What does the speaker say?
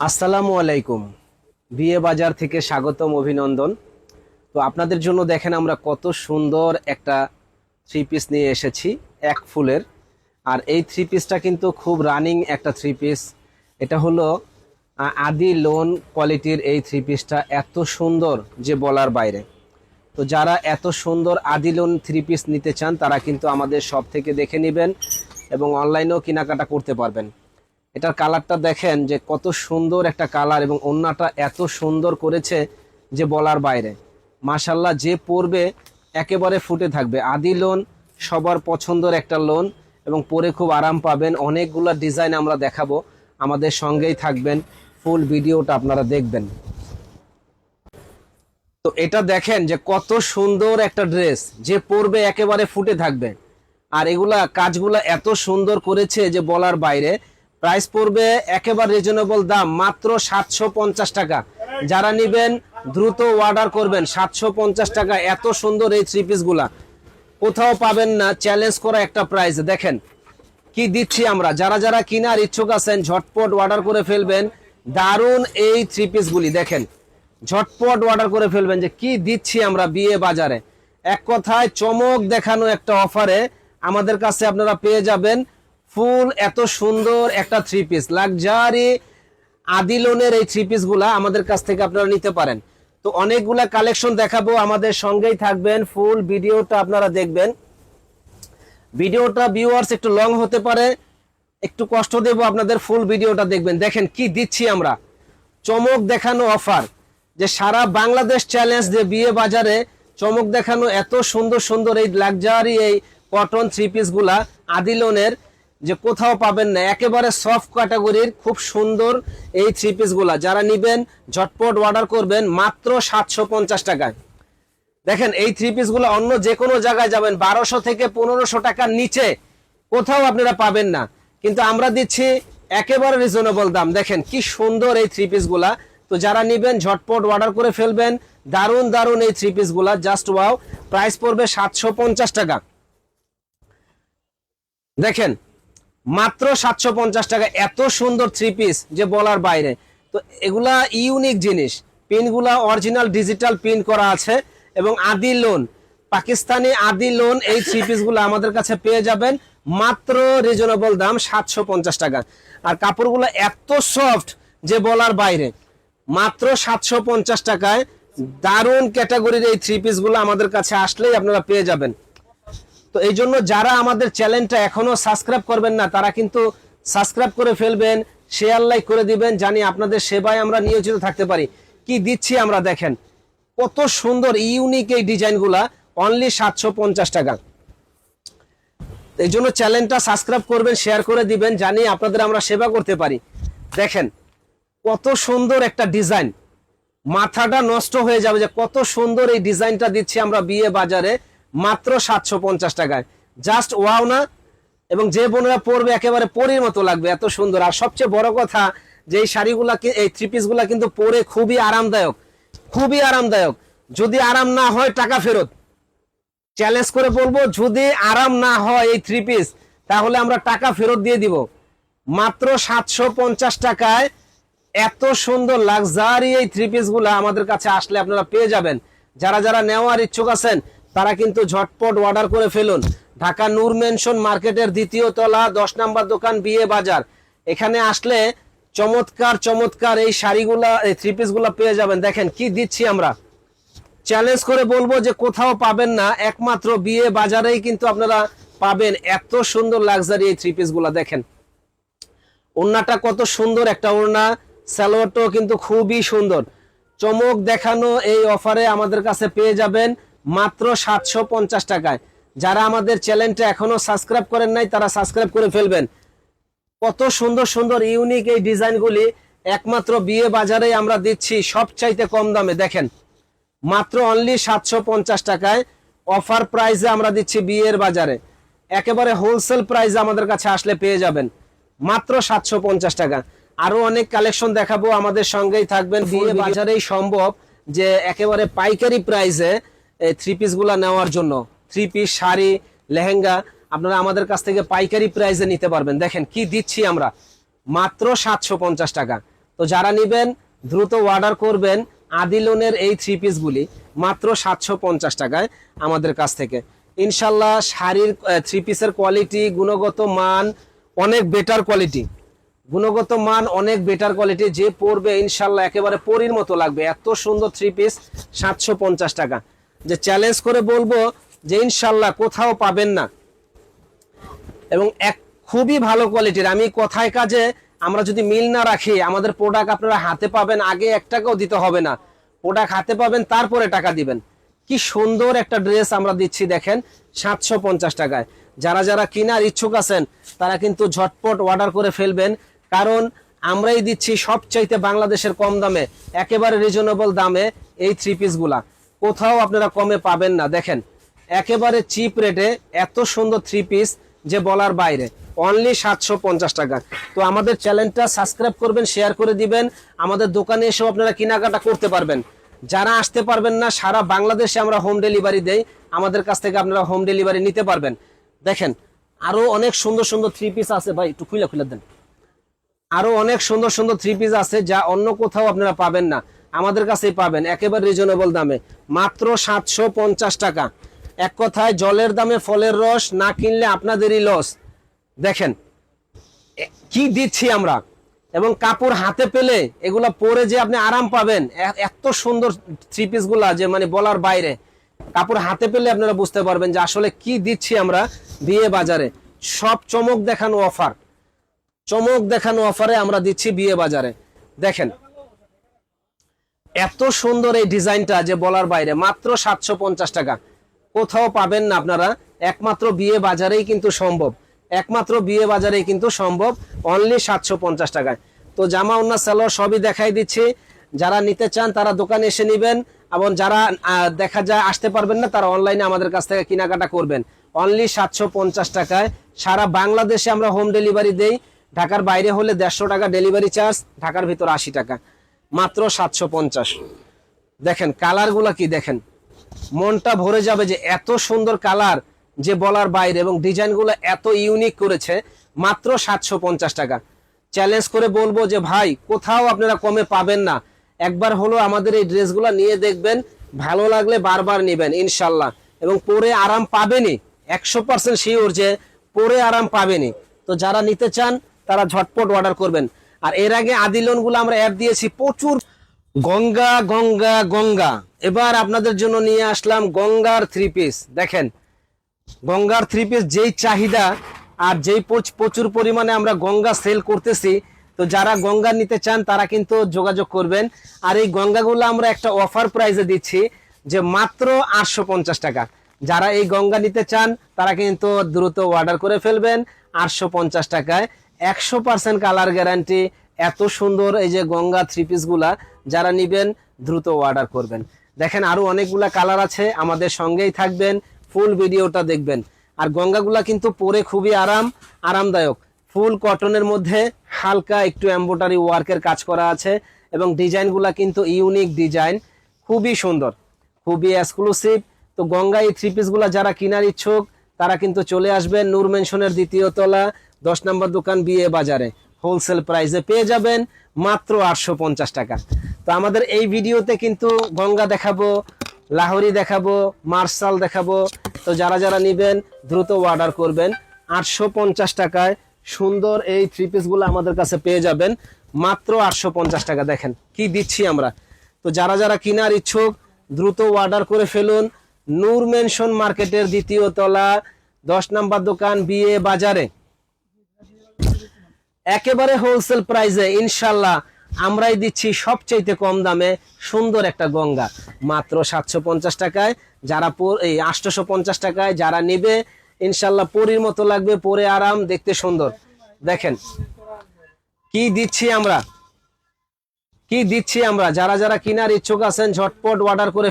আসসালামু আলাইকুম। বিয়ে বাজার থেকে স্বাগতম অভিনন্দন। তো আপনাদের জন্য দেখেন আমরা কত সুন্দর একটা থ্রি পিস নিয়ে এসেছি, এক ফুলের। আর এই থ্রি পিসটা কিন্তু খুব রানিং একটা থ্রি পিস এটা হলো আদি লোন কোয়ালিটির এই থ্রি পিসটা এত সুন্দর যে বলার বাইরে। তো যারা এত সুন্দর আদি লোন থ্রি পিস নিতে চান, তারা কিন্তু আমাদের সব থেকে দেখে নেবেন এবং অনলাইনেও কেনাকাটা করতে পারবেন। এটার কালারটা দেখেন যে কত সুন্দর একটা কালার এবং ওন্নাটা এত সুন্দর করেছে যে বলার বাইরে। মাশাল্লাহ যে পরবে একেবারে ফুটে থাকবে। আদি লোন, সবার পছন্দের একটা লোন এবং পরে খুব আরাম পাবেন। অনেকগুলো ডিজাইন আমরা দেখাবো। আমাদের সঙ্গেই থাকবেন। ফুল ভিডিওটা আপনারা দেখবেন। তো এটা দেখেন যে কত সুন্দর একটা ড্রেস। যে পরবে একেবারে ফুটে থাকবে। আর এগুলা কাজগুলা এত সুন্দর করেছে যে বলার বাইরে। প্রাইস পড়বে একেবারে রিজনেবল দাম, মাত্র সাতশো পঞ্চাশ টাকা। যারা নিবেন, দ্রুত অর্ডার করবেন, সাতশো পঞ্চাশ টাকা। এত সুন্দর এই থ্রি পিসগুলা। কোথাও পাবেন না চ্যালেঞ্জ করা একটা প্রাইস দেখেন, কি দিচ্ছি আমরা? যারা যারা কিনার ইচ্ছুক আছেন, ঝটপট অর্ডার করে ফেলবেন। দারুণ এই থ্রি পিস গুলি, দেখেন। ঝটপট অর্ডার করে ফেলবেন যে কি দিচ্ছি আমরা বিয়ে বাজারে। এক কথায় চমক দেখানো একটা অফারে আমাদের কাছে আপনারা পেয়ে যাবেন ফুল, এত সুন্দর একটা থ্রি পিস লাক্সারি আদিলোনের এই থ্রি পিসগুলা আমাদের কাছ থেকে আপনারা নিতে পারেন। তো অনেকগুলা কালেকশন দেখাবো, আমাদের সঙ্গেই থাকবেন। ফুল ভিডিওটা আপনারা দেখবেন। ভিডিওটা ভিউয়ার্স একটু লং হতে পারে। একটু কষ্ট দেব আপনাদের ফুল ভিডিওটা দেখবেন। দেখেন কি দিচ্ছি আমরা। চমক দেখানো অফার যে সারা বাংলাদেশ চ্যালেঞ্জ যে বিয়ে বাজারে চমক দেখানো এত সুন্দর সুন্দর এই লাক্সারি এই কটন থ্রি পিসগুলা আদিলনের। যে কোথাও পাবেন না। একেবারে সফট ক্যাটাগরির খুব সুন্দর এই থ্রি পিসগুলা। যারা নিবেন, ঝটপট অর্ডার করবেন মাত্র সাতশো পঞ্চাশ টাকায়। দেখেন, এই থ্রি পিসগুলো অন্য যে কোনো জায়গায় যাবেন, বারোশো থেকে পনেরোশো টাকার নিচে কোথাও আপনারা পাবেন না। কিন্তু আমরা দিচ্ছি একেবারে রিজনেবল দাম। দেখেন, কি সুন্দর এই থ্রি পিসগুলা। তো যারা নিবেন, ঝটপট অর্ডার করে ফেলবেন। দারুণ দারুণ এই থ্রি পিসগুলা। জাস্ট ওয়াও প্রাইস পড়বে সাতশো পঞ্চাশ টাকা। দেখেন মাত্র সাতশো পঞ্চাশ টাকা। এত সুন্দর থ্রি পিস যে বলার বাইরে। তো এগুলা ইউনিক জিনিস। পিনগুলা অরিজিনাল ডিজিটাল পিন করা আছে এবং আদি লোন পাকিস্তানি আদি লোন এই থ্রি পিসগুলো আমাদের কাছে পেয়ে যাবেন। মাত্র রিজনেবল দাম সাতশো পঞ্চাশ টাকা। আর কাপড়গুলো এত সফট যে বলার বাইরে। মাত্র সাতশো পঞ্চাশ টাকায় দারুণ ক্যাটাগরির এই থ্রি পিসগুলো আমাদের কাছে আসলেই আপনারা পেয়ে যাবেন। তো এই জন্য যারা আমাদের চ্যানেলটা এখনও সাবস্ক্রাইব করবেন না, তারা কিন্তু সাবস্ক্রাইব করে ফেলবেন শেয়ার লাইক করে দিবেন, জানি আপনাদের সেবায় আমরা নিয়োজিত থাকতে পারি। কি দিচ্ছি আমরা দেখেন, কত সুন্দর ইউনিক এই ডিজাইনগুলা অনলি সাতশো পঞ্চাশ টাকা। এই জন্য চ্যানেলটা সাবস্ক্রাইব করবেন শেয়ার করে দিবেন, জানি আপনাদের আমরা সেবা করতে পারি। দেখেন, কত সুন্দর একটা ডিজাইন। মাথাটা নষ্ট হয়ে যাবে যে কত সুন্দর এই ডিজাইনটা দিচ্ছি আমরা বিয়ে বাজারে। মাত্র সাতশো পঞ্চাশ টাকায়। জাস্ট ওয়াও না, এবং যে বোনেরা পরবে একেবারে পরির মতো লাগবে, এত সুন্দর। আর সবচেয়ে বড় কথা, যে এই শাড়িগুলা এই থ্রি পিসগুলা কিন্তু পরে খুবই আরামদায়ক খুবই আরামদায়ক। যদি আরাম না হয়, টাকা ফেরত। চ্যালেঞ্জ করে বলব, যদি আরাম না হয় এই থ্রি পিস তাহলে আমরা টাকা ফেরত দিয়ে দিব। মাত্র সাতশো পঞ্চাশ টাকায় এত সুন্দর লাক্সারি এই থ্রি পিসগুলা আমাদের কাছে আসলে আপনারা পেয়ে যাবেন। যারা যারা নেওয়ার ইচ্ছুক আছেন তারা কিন্তু ঝটপট অর্ডার করে ফেলুন। ঢাকা নূর মেনশন মার্কেটের দ্বিতীয় তলা, দশ নাম্বার দোকান, বিয়ে বাজার। এখানে আসলে চমৎকার চমৎকার এই শাড়িগুলা, এই থ্রি পিসগুলা পেয়ে যাবেন। দেখেন কি দিচ্ছি আমরা। চ্যালেঞ্জ করে বলব যে কোথাও পাবেন না। একমাত্র বিয়ে বাজারেই কিন্তু আপনারা পাবেন। এত সুন্দর লাক্সারি এই থ্রি পিসগুলা, দেখেন। ওড়নাটা কত সুন্দর একটা ওড়না। স্যালোয়ারটাও কিন্তু খুবই সুন্দর। চমক দেখানো এই অফারে আমাদের কাছে পেয়ে যাবেন। মাত্র সাতশো পঞ্চাশ টাকায়। যারা আমাদের চ্যানেলটা এখনও সাবস্ক্রাইব করেন নাই তারা সাবস্ক্রাইব করে ফেলবেন। কত সুন্দর সুন্দর ইউনিক এই ডিজাইনগুলি একমাত্র বিয়ে বাজারে আমরা দিচ্ছি সবচাইতে কম দামে। দেখেন মাত্র অনলি সাতশো পঞ্চাশ টাকায় অফার প্রাইসে আমরা দিচ্ছি বিয়ের বাজারে। একেবারে হোলসেল প্রাইসে আমাদের কাছে আসলে পেয়ে যাবেন। মাত্র সাতশো পঞ্চাশ টাকা। আরও অনেক কালেকশন দেখাবো আমাদের সঙ্গেই থাকবেন। বিয়ে বাজারেই সম্ভব যে একেবারে পাইকারি প্রাইসে থ্রি পিসগুলা নেওয়ার জন্য। থ্রি পিস শাড়ি, লেহেঙ্গা, আপনারা আমাদের কাছ থেকে পাইকারি প্রাইসে নিতে পারবেন। দেখেন, কি দিচ্ছি আমরা? মাত্র সাতশো পঞ্চাশ টাকা। তো যারা নেবেন, দ্রুত অর্ডার করবেন আদিলনের এই থ্রি পিসগুলি মাত্র সাতশো পঞ্চাশ টাকায় আমাদের কাছ থেকে। ইনশাল্লাহ শাড়ির থ্রি পিসের কোয়ালিটি গুণগত মান অনেক বেটার কোয়ালিটি গুণগত মান অনেক বেটার কোয়ালিটি যে পরবে ইনশাল্লাহ একেবারে পরির মতো লাগবে। এত সুন্দর থ্রি পিস সাতশো পঞ্চাশ টাকা। যে চ্যালেঞ্জ করে বলব যে ইনশাল্লাহ কোথাও পাবেন না। এবং এক খুবই ভালো কোয়ালিটির আমি কথায় কাজে আমরা যদি মিল না রাখি, আমাদের প্রোডাক্ট আপনারা হাতে পাবেন, আগে এক টাকাও দিতে হবে না। প্রোডাক্ট হাতে পাবেন, তারপরে টাকা দিবেন। কি সুন্দর একটা ড্রেস আমরা দিচ্ছি দেখেন, সাতশো পঞ্চাশ টাকায়। যারা যারা কেনার ইচ্ছুক আছেন, তারা কিন্তু ঝটপট অর্ডার করে ফেলবেন। কারণ আমরাই দিচ্ছি সবচাইতে বাংলাদেশের কম দামে, একেবারে রিজনেবল দামে এই থ্রি পিসগুলা কোথাও আপনারা কমে পাবেন না। দেখেন, একেবারে চিপ রেটে এত সুন্দর থ্রি পিস যে বলার বাইরে। অনলি সাতশো পঞ্চাশ টাকা। তো আমাদের চ্যানেলটা সাবস্ক্রাইব করবেন শেয়ার করে দিবেন। আমাদের দোকানে এসেও আপনারা কেনাকাটা করতে পারবেন। যারা আসতে পারবেন না, সারা বাংলাদেশে আমরা হোম ডেলিভারি দেই। আমাদের কাছ থেকে আপনারা হোম ডেলিভারি নিতে পারবেন। দেখেন আরও অনেক সুন্দর সুন্দর থ্রি পিস আছে। ভাই, একটু খুলে খুলে দেন। আরও অনেক সুন্দর সুন্দর থ্রি পিস আছে যা অন্য কোথাও আপনারা পাবেন না। আমাদের কাছেই পাবেন, একেবারে রিজনেবল দামে। মাত্র সাতশো পঞ্চাশ টাকা। এক কথায় জলের দামে ফলের রস না কিনলে আপনাদেরই লস দেখেন কি দিচ্ছি আমরা? এবং কাপড় হাতে পেলে এগুলা পরে যে আপনি আরাম পাবেন এত সুন্দর থ্রি পিসগুলা যে মানে বলার বাইরে। কাপড় হাতে পেলে আপনারা বুঝতে পারবেন যে আসলে কি দিচ্ছি আমরা বিয়ে বাজারে। সব চমক দেখানো অফার চমক দেখানো অফারে আমরা দিচ্ছি বিয়ে বাজারে। দেখেন এত সুন্দর এই ডিজাইনটা যে বলার বাইরে, মাত্র সাতশো পঞ্চাশ টাকা। কোথাও পাবেন না আপনারা, একমাত্র বিয়ে বাজারেই কিন্তু সম্ভব। একমাত্র বিয়ে বাজারেই কিন্তু সম্ভব অনলি সাতশো পঞ্চাশ টাকায়। তো জামা উন্না সালোয়ার সবই দেখাই দিচ্ছি। যারা নিতে চান তারা দোকানে এসে নেবেন, এবং যারা দেখা যায় আসতে পারবেন না, তারা অনলাইনে আমাদের কাছ থেকে কেনাকাটা করবেন। অনলি সাতশো পঞ্চাশ টাকায়। সারা বাংলাদেশে আমরা হোম ডেলিভারি দেই। ঢাকার বাইরে হলে দেড়শো টাকা ডেলিভারি চার্জ ঢাকার ভিতর আশি টাকা। মাত্র সাতশো পঞ্চাশ। দেখেন কালারগুলা কি দেখেন? মনটা ভরে যাবে যে এত সুন্দর কালার যে বলার বাইরে এবং ডিজাইনগুলো এত ইউনিক করেছে, মাত্র সাতশো পঞ্চাশ টাকা। চ্যালেঞ্জ করে বলব যে, ভাই, কোথাও আপনারা কমে পাবেন না। একবার হলো আমাদের এই ড্রেসগুলো নিয়ে দেখবেন, ভালো লাগলে বারবার নেবেন, ইনশাল্লাহ। এবং পরে আরাম পাবেনই, একশো পার্সেন্ট শিওর যে পরে আরাম পাবেনি তো যারা নিতে চান, তারা ঝটপট অর্ডার করবেন। আর এর আগে আদিলনগুলো আমরা অ্যাড দিয়েছি প্রচুর। গঙ্গা গঙ্গা গঙ্গা। এবার আপনাদের জন্য নিয়ে আসলাম গঙ্গার থ্রি পিস দেখেন, গঙ্গার থ্রি পিস যেই চাহিদা আর যেই প্রচুর পরিমাণে আমরা গঙ্গা সেল করতেছি, তো যারা গঙ্গা নিতে চান তারা কিন্তু যোগাযোগ করবেন। আর এই গঙ্গাগুলো আমরা একটা অফার প্রাইজে দিচ্ছি যে মাত্র আটশো পঞ্চাশ টাকা। যারা এই গঙ্গা নিতে চান তারা কিন্তু দ্রুত অর্ডার করে ফেলবেন আটশো পঞ্চাশ টাকায়। একশো পার্সেন্ট কালার গ্যারান্টি এত সুন্দর এই যে গঙ্গা থ্রি পিসগুলা, যারা নিবেন দ্রুত অর্ডার করবেন। দেখেন আরও অনেকগুলা কালার আছে, আমাদের সঙ্গেই থাকবেন ফুল ভিডিওটা দেখবেন। আর গঙ্গাগুলা কিন্তু পরে খুবই আরাম, আরামদায়ক। ফুল কটনের মধ্যে হালকা একটু এম্বোটারি ওয়ার্কের কাজ করা আছে, এবং ডিজাইনগুলা কিন্তু ইউনিক ডিজাইন খুবই সুন্দর, খুবই এক্সক্লুসিভ তো গঙ্গা এই থ্রি পিসগুলা যারা কেনার ইচ্ছুক, তারা কিন্তু চলে আসবেন নূর মেনশনের দ্বিতীয় তলা দশ নম্বর দোকান বিয়ে বাজারে। হোলসেল প্রাইসে পেয়ে যাবেন মাত্র আটশো পঞ্চাশ টাকা। তো আমাদের এই ভিডিওতে কিন্তু গঙ্গা দেখাবো, লাহোরি দেখাবো, মার্শাল দেখাবো। তো যারা যারা নিবেন, দ্রুত অর্ডার করবেন। আটশো পঞ্চাশ টাকায় সুন্দর এই থ্রি পিসগুলো আমাদের কাছে পেয়ে যাবেন। মাত্র আটশো পঞ্চাশ টাকা দেখেন, কি দিচ্ছি আমরা। তো যারা যারা কেনার ইচ্ছুক, দ্রুত অর্ডার করে ফেলুন। নূর মেনশন মার্কেটের দ্বিতীয় তলা, দশ নাম্বার দোকান বিয়ে বাজারে। একেবারে হোলসেল প্রাইসে ইনশাল্লাহ আমরাই দিচ্ছি সবচাইতে কম দামে সুন্দর একটা গঙ্গা। মাত্র সাতশো পঞ্চাশ টাকায়, যারা এই আটশোশো পঞ্চাশ টাকায় যারা নেবে, ইনশাল্লাহ পরির মতো লাগবে, পরে আরাম, দেখতে সুন্দর। দেখেন, কি দিচ্ছি আমরা? কি দিচ্ছি আমরা? যারা যারা কিনার ইচ্ছুক আছেন, ঝটপট অর্ডার করে